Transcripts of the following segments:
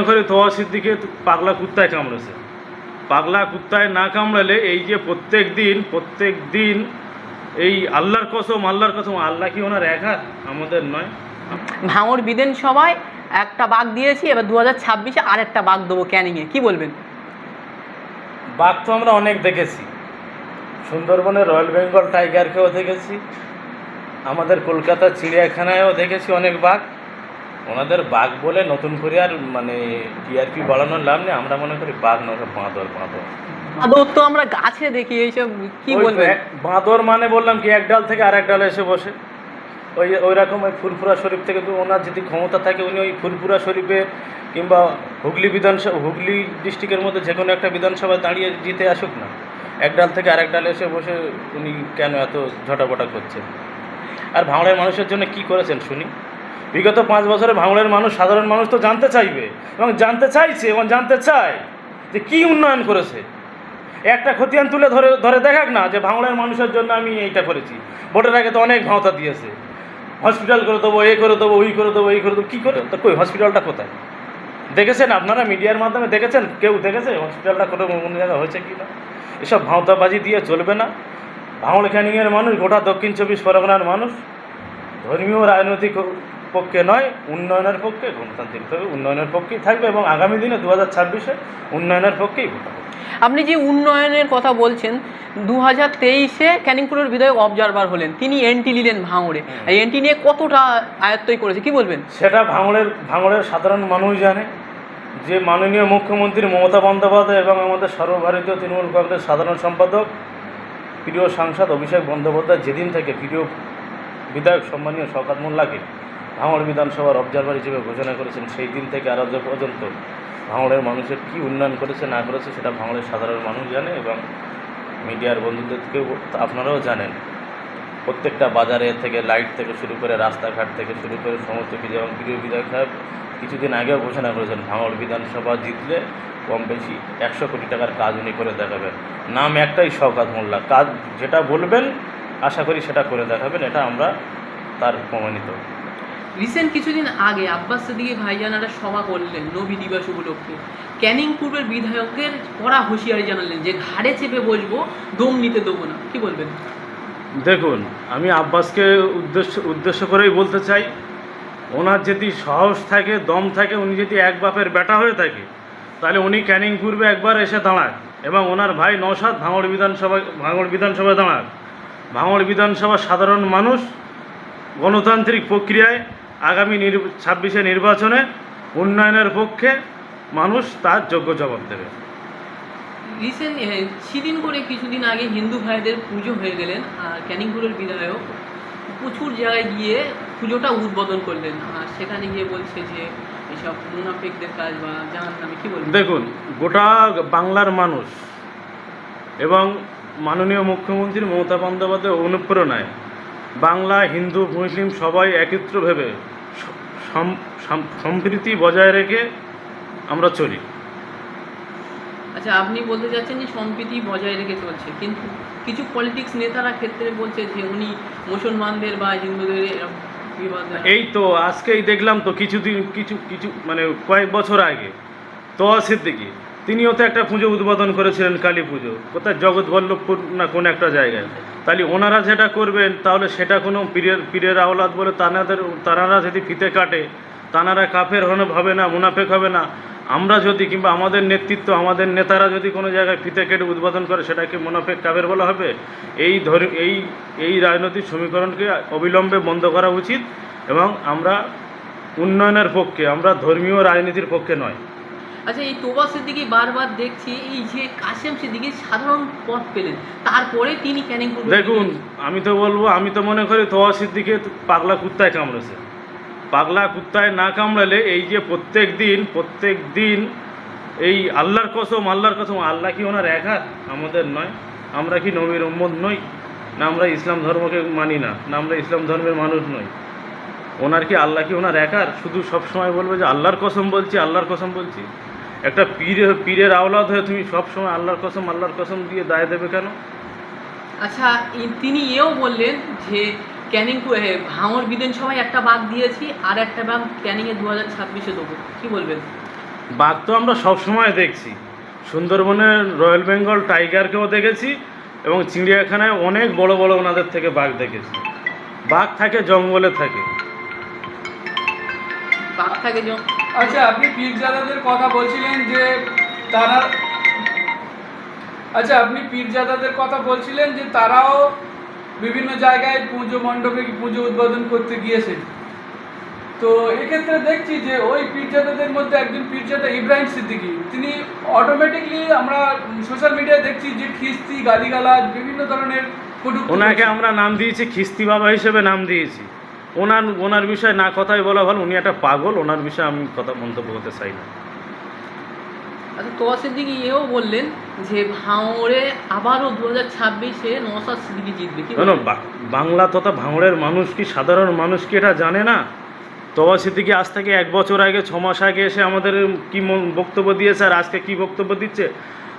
মনে করি তোয়া সিদ্দিকে পাগলা কুত্তায় কামড়েছে। পাগলা কুত্তায় না কামড়ালে এই যে প্রত্যেক দিন প্রত্যেক দিন এই আল্লাহর কসম আল্লাহর কসম আল্লাহ কি ওনার এক হাত? আমাদের নয়। ভাঙড় বিধানসভায় একটা বাঘ দিয়েছি এবার দু হাজার ছাব্বিশে আর একটা বাঘ দেবো ক্যানিংয়ে। কি বলবেন? বাঘ তো আমরা অনেক দেখেছি। সুন্দরবনে রয়্যাল বেঙ্গল টাইগারকেও দেখেছি। আমাদের কলকাতার চিড়িয়াখানায়ও দেখেছি অনেক বাঘ। ওনাদের বাঘ বলে নতুন করে আর মানে টিআরপি বাড়ানোর লাভ নেই। আমরা মনে করি বাঘ নয় বাঁদর বাঁদর। আদর তো আমরা গাছে দেখি এইসব কি এক- বাঁদর মানে বললাম কি এক ডাল থেকে আরেক ডালে এসে বসে। ওই ওই রকম ওই ফুরফুরা শরীফ থেকে তো ওনার যদি ক্ষমতা থাকে উনি ওই ফুরফুরা শরীফে কিংবা হুগলি বিধানসভা হুগলি ডিস্ট্রিক্টের মধ্যে যে কোনো একটা বিধানসভায় দাঁড়িয়ে জিতে আসুক না এক ডাল থেকে আরেক ডালে এসে বসে উনি কেন এত ঝটাপটা করছেন? আর ভাঙড়ের মানুষের জন্য কি করেছেন শুনি? বিগত পাঁচ বছরে ভাঙড়ের মানুষ, সাধারণ মানুষ তো জানতে চাইবে এবং জানতে চাইছে এবং জানতে চায় যে কি উন্নয়ন করেছে। একটা খতিয়ান তুলে ধরে ধরে দেখাক না যে ভাঙড়ের মানুষের জন্য আমি এইটা করেছি। ভোটের আগে তো অনেক ভাওতা দিয়েছে। হসপিটাল করে দেবো, এ করে দেবো, ওই করে দেবো, এই করে দেবো, কী করে? তো কই, হসপিটালটা কোথায়? দেখেছেন আপনারা মিডিয়ার মাধ্যমে দেখেছেন? কেউ দেখেছে হসপিটালটা কোনো কোনো জায়গায় হয়েছে কি না? এসব ভাওতাবাজি দিয়ে চলবে না। ভাঙড় ক্যানিংয়ের মানুষ, গোটা দক্ষিণ চব্বিশ পরগনার মানুষ, ধর্মীয়, রাজনৈতিক পক্ষে নয় উন্নয়নের পক্ষে গণতান্ত্রিকভাবে উন্নয়নের পক্ষেই থাকবে এবং আগামী দিনে দু হাজার ছাব্বিশে উন্নয়নের পক্ষেই ভোট হবে। আপনি যে উন্নয়নের কথা বলছেন দু হাজার তেইশে ক্যানিংপুরের বিধায়ক অবজারভার হলেন। তিনি এন্টি নিলেন ভাঙড়ে। এই এন্টি নিয়ে কতটা আয়ত্তই করেছে কি বলবেন? সেটা ভাঙড়ের ভাঙড়ের সাধারণ মানুষ জানে। যে মাননীয় মুখ্যমন্ত্রী মমতা বন্দ্যোপাধ্যায় এবং আমাদের সর্বভারতীয় তৃণমূল কংগ্রেস সাধারণ সম্পাদক প্রিয় সাংসদ অভিষেক বন্দ্যোপাধ্যায় যেদিন থেকে প্রিয় বিধায়ক সম্মানীয় শওকাত মোল্লাকে ভাঙড় বিধানসভার অবজারভার হিসেবে ঘোষণা করেছেন, সেই দিন থেকে আজ পর্যন্ত ভাঙড়ের মানুষের কী উন্নয়ন করেছে, না করেছে, সেটা ভাঙড়ের সাধারণ মানুষ জানে এবং মিডিয়ার বন্ধুদেরকেও আপনারাও জানেন। প্রত্যেকটা বাজারে থেকে লাইট থেকে শুরু করে রাস্তাঘাট থেকে শুরু করে সমস্ত কিছু এবং প্রিয় বিধায়ক সাহেব কিছুদিন আগেও ঘোষণা করেছেন, ভাঙড় বিধানসভা জিতলে কম বেশি একশো কোটি টাকার কাজ উনি করে দেখাবেন। নাম একটাই শওকাত মোল্লা, কাজ যেটা বলবেন, আশা করি সেটা করে দেখাবেন, এটা আমরা তার প্রমাণিত। রিসেন্ট কিছুদিন আগে আব্বাস সিদ্দিকী ভাইজান একটা সভা করলেন নবী দিবস উপলক্ষে। ক্যানিং পূর্বের বিধায়কের কড়া হুঁশিয়ারি জানালেন যে, ঘাড়ে চেপে বসবো, দম নিতে দেবো না। কি বলবেন? দেখুন, আমি আব্বাসকে উদ্দেশ্য উদ্দেশ্য করেই বলতে চাই, ওনার যদি সাহস থাকে, দম থাকে, উনি যদি এক বাপের বেটা হয়ে থাকে, তাহলে উনি ক্যানিং পূর্বে একবার এসে দাঁড়ান এবং ওনার ভাই নৌসাদ ভাঙড় বিধানসভা, ভাঙড় বিধানসভায় দাঁড়ান। ভাঙড় বিধানসভার সাধারণ মানুষ গণতান্ত্রিক প্রক্রিয়ায় আগামী ছাব্বিশে নির্বাচনে উন্নয়নের পক্ষে মানুষ তার যোগ্য জবাব দেবে। রিসেন্ট সেদিন করে কিছুদিন আগে হিন্দু ভাইদের পুজো হয়ে গেলেন আর ক্যানিংপুরের বিধায়ক প্রচুর জায়গায় গিয়ে পুজোটা উদ্বোধন করলেন। আর সেখানে গিয়ে বলছে যে এসব মুনাফিকদের কাজ বা জাহান নামে কি বলবেন দেখুন গোটা বাংলার মানুষ এবং মাননীয় মুখ্যমন্ত্রী মমতা বন্দ্যোপাধ্যায় অনুপ্রেরণায় বাংলা হিন্দু মুসলিম সবাই একত্র ভেবে সম্প্রীতি বজায় রেখে আমরা চলি। আচ্ছা আপনি বলতে চাচ্ছেন যে সম্প্রীতি বজায় রেখে চলছে কিন্তু কিছু পলিটিক্স নেতারা ক্ষেত্রে বলছে যে উনি মুসলমানদের বা হিন্দুদের এই তো আজকেই দেখলাম তো কিছুদিন কিছু কিছু মানে কয়েক বছর আগে তোয়া সিদ্দিকি তিনিও তো একটা পুজো উদ্বোধন করেছিলেন কালী পুজো। কোথায় জগৎবল্লভপুর না কোন একটা জায়গায়? তাহলে ওনারা যেটা করবেন, তাহলে সেটা কোনো পীরের পীরের আওলাদ বলে তানাদের, তানারা যদি ফিতে কাটে, তানারা কাফের হনে, হবে না, মুনাফেক হবে না। আমরা যদি, কিংবা আমাদের নেতৃত্ব, আমাদের নেতারা যদি কোনো জায়গায় ফিতে কেটে উদ্বোধন করে, সেটাকে মুনাফেক কাফের বলা হবে? এই ধর, এই এই রাজনৈতিক সমীকরণকে অবিলম্বে বন্ধ করা উচিত এবং আমরা উন্নয়নের পক্ষে, আমরা ধর্মীয় রাজনীতির পক্ষে নয়। আচ্ছা এই তোবা সিদ্দিকি বারবার দেখছি, এই যে কাশেম সিদ্দিকি সাধারণ পথ পেলেন, তারপরে তিনি ক্যানিং দেখুন, আমি তো বলব, আমি তো মনে করি তোয়া সিদ্দিকে পাগলা কুত্তায় কামড়েছে। পাগলা কুত্তায় না কামড়ালে এই যে প্রত্যেক দিন প্রত্যেক দিন এই আল্লাহর কসম আল্লাহর কসম, আল্লাহ কি ওনার এক হাত? আমাদের নয়। আমরা কি নবীর উম্মদ নই? না, আমরা ইসলাম ধর্মকে মানি না না, আমরা ইসলাম ধর্মের মানুষ নই। ওনার কি আল্লাহ কি ওনার একার শুধু সবসময় বলবে যে আল্লাহর কসম বলছি, আল্লাহর কসম বলছি। একটা পীরের পীরের আওলাদ হয়ে তুমি সব সময় আল্লাহর কসম আল্লাহর কসম দিয়ে দায় দেবে কেন? আচ্ছা তিনি এও বললেন যে ক্যানিং ভাঙড় বিধানসভায় একটা বাঘ দিয়েছি আর একটা বাঘ ক্যানিংয়ে দু হাজার ছাব্বিশে দেবো। কি বলবেন? বাঘ তো আমরা সব সময় দেখছি। সুন্দরবনের রয়্যাল বেঙ্গল টাইগারকেও দেখেছি এবং চিড়িয়াখানায় অনেক বড় বড় ওনাদের থেকে বাঘ দেখেছি। বাঘ থাকে জঙ্গলে থাকে। বাঘ থাকে যখন আচ্ছা আপনি পীরজাদাদের কথা বলছিলেন যে তারা আচ্ছা আপনি পীরজাদাদের কথা বলছিলেন যে তারাও বিভিন্ন জায়গায় পুজো মণ্ডপে পুজো উদ্বোধন করতে গিয়েছে। তো এক্ষেত্রে দেখছি যে ওই পীরজাদাদের মধ্যে একজন পীরজাদা ইব্রাহিম সিদ্দিকি তিনি অটোমেটিকলি আমরা সোশ্যাল মিডিয়ায় দেখছি যে খিস্তি গালিগালাজ বিভিন্ন ধরনের ওনাকে আমরা নাম দিয়েছি খিস্তি বাবা হিসেবে নাম দিয়েছি। ওনার ওনার বিষয়ে না কথাই বলা ভালো উনি একটা পাগল ওনার বিষয়ে আমি কথা মন্তব্য করতে চাই না। আচ্ছা তোয়া সিদ্দিকি এও বললেন যে ভাঙড়ে আবারও দু হাজার ছাব্বিশে সিদ্দিকি জিতবে কি বাংলা তথা ভাঙড়ের মানুষ কি সাধারণ মানুষ কি এটা জানে না? তবা সিদ্দিকি আজ থেকে এক বছর আগে ছ মাস আগে এসে আমাদের কি বক্তব্য দিয়েছে আর আজকে কি বক্তব্য দিচ্ছে?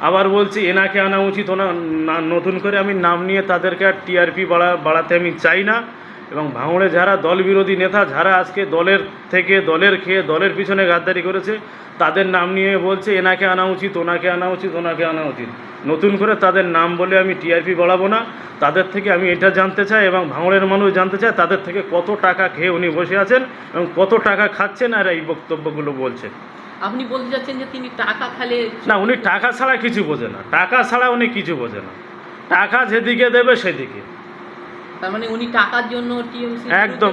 আবার বলছি এনাকে আনা উচিত ওনা না- নতুন করে আমি নাম নিয়ে তাদেরকে আর টিআরপি বাড়া বাড়াতে আমি চাই না। এবং ভাঙড়ে যারা দল বিরোধী নেতা যারা আজকে দলের থেকে দলের খেয়ে দলের পিছনে গাদ্দারি করেছে তাদের নাম নিয়ে বলছে এনাকে আনা উচিত ওনাকে আনা উচিত ওনাকে আনা উচিত। নতুন করে তাদের নাম বলে আমি টিআরপি বাড়াবো না। তাদের থেকে আমি এটা জানতে চাই এবং ভাঙড়ের মানুষ জানতে চায় তাদের থেকে কত টাকা খেয়ে উনি বসে আছেন এবং কত টাকা খাচ্ছেন আর এই বক্তব্যগুলো বলছেন আপনি বলতে চাচ্ছেন যে তিনি টাকা খালে না উনি টাকা ছাড়া কিছু বোঝে না। টাকা ছাড়া উনি কিছু বোঝে না। টাকা যেদিকে দেবে সেদিকে। তার মানে উনি টাকার জন্য টিএমসি একদম।